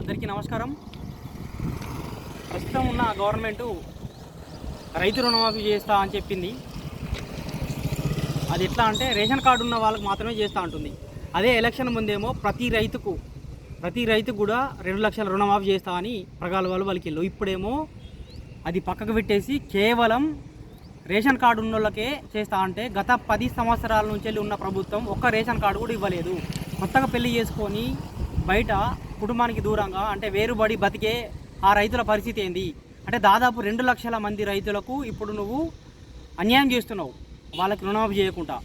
అందరికీ నమస్కారం. ప్రస్తుతం ఉన్న గవర్నమెంటు రైతు రుణమాఫీ చేస్తా అని చెప్పింది. అది ఎట్లా అంటే రేషన్ కార్డు ఉన్న వాళ్ళకి మాత్రమే చేస్తూ ఉంటుంది అదే ఎలక్షన్ ముందేమో ప్రతి రైతుకు ప్రతి రైతుకు కూడా రెండు లక్షల రుణమాఫీ చేస్తా అని ప్రగాల వాళ్ళు వాళ్ళకి ఇప్పుడేమో అది పక్కకు పెట్టేసి కేవలం రేషన్ కార్డు ఉన్న వాళ్ళకే చేస్తా అంటే గత పది సంవత్సరాల నుంచి వెళ్ళి ఉన్న ప్రభుత్వం ఒక్క రేషన్ కార్డు కూడా ఇవ్వలేదు. కొత్తగా పెళ్ళి చేసుకొని బయట కుటుంబానికి దూరంగా అంటే వేరుబడి బతికే ఆ రైతుల పరిస్థితి ఏంది? అంటే దాదాపు రెండు లక్షల మంది రైతులకు ఇప్పుడు నువ్వు అన్యాయం చేస్తున్నావు. వాళ్ళకి రుణమాఫీ చేయకుండా.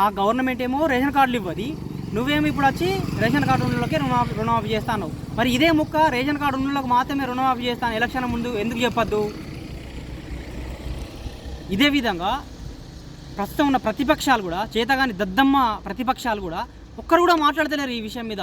ఆ గవర్నమెంట్ ఏమో రేషన్ కార్డులు ఇవ్వది. నువ్వేమి ఇప్పుడు వచ్చి రేషన్ కార్డు ఉన్నోళ్ళకే రుణమాఫీ రుణమాఫీ చేస్తాను మరి ఇదే ముక్క రేషన్ కార్డు ఉన్నోళ్ళకి మాత్రమే రుణమాఫీ చేస్తాను ఎలక్షన్ ముందు ఎందుకు చెప్పొద్దు? ఇదే విధంగా ప్రస్తుతం ఉన్న ప్రతిపక్షాలు కూడా చేతగాని దద్దమ్మ ప్రతిపక్షాలు కూడా ఒక్కరు కూడా మాట్లాడతలేరు ఈ విషయం మీద.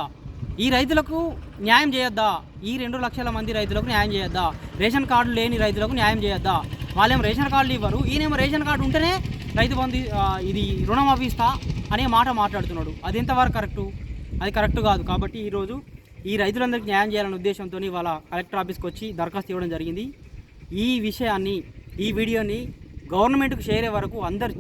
ఈ రైతులకు న్యాయం చేయొద్దా? ఈ రెండు లక్షల మంది రైతులకు న్యాయం చేయొద్దా? రేషన్ కార్డు లేని రైతులకు న్యాయం చేయొద్దా? వాళ్ళేమో రేషన్ కార్డులు ఇవ్వరు. ఈయనేమో రేషన్ కార్డు ఉంటేనే రైతు బంధు ఇది రుణమాఫీ ఇస్తా అనే మాట మాట్లాడుతున్నాడు. అది ఎంతవరకు కరెక్టు? అది కరెక్ట్ కాదు. కాబట్టి ఈరోజు ఈ రైతులందరికీ న్యాయం చేయాలనే ఉద్దేశంతో వాళ్ళ కలెక్టర్ ఆఫీస్కి వచ్చి దరఖాస్తు ఇవ్వడం జరిగింది. ఈ విషయాన్ని ఈ వీడియోని గవర్నమెంట్కి చేరే వరకు అందరు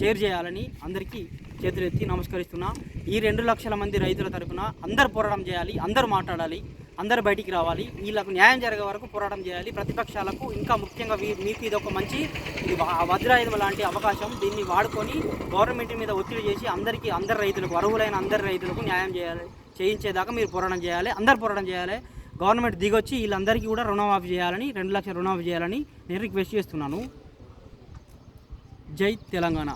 షేర్ చేయాలని అందరికీ చేతులెత్తి నమస్కరిస్తున్నా. ఈ రెండు లక్షల మంది రైతుల తరపున అందరు పోరాటం చేయాలి అందరూ మాట్లాడాలి అందరు బయటికి రావాలి. వీళ్ళకు న్యాయం జరిగే వరకు పోరాటం చేయాలి. ప్రతిపక్షాలకు ఇంకా ముఖ్యంగా వీ- మీకు ఇది ఒక మంచి ఇది వజ్రాయుధం లాంటి అవకాశం దీన్ని వాడుకొని గవర్నమెంట్ మీద ఒత్తిడి చేసి అందరికీ అందరు రైతులకు అర్హులైన అందరు రైతులకు న్యాయం చేయాలి. చేయించేదాకా మీరు పోరాటం చేయాలి. అందరు పోరాటం చేయాలి. గవర్నమెంట్ దిగొచ్చి వీళ్ళందరికీ కూడా రుణమాఫీ చేయాలని రెండు లక్షల రుణమాఫీ చేయాలని నేను రిక్వెస్ట్ చేస్తున్నాను. జై తెలంగాణ.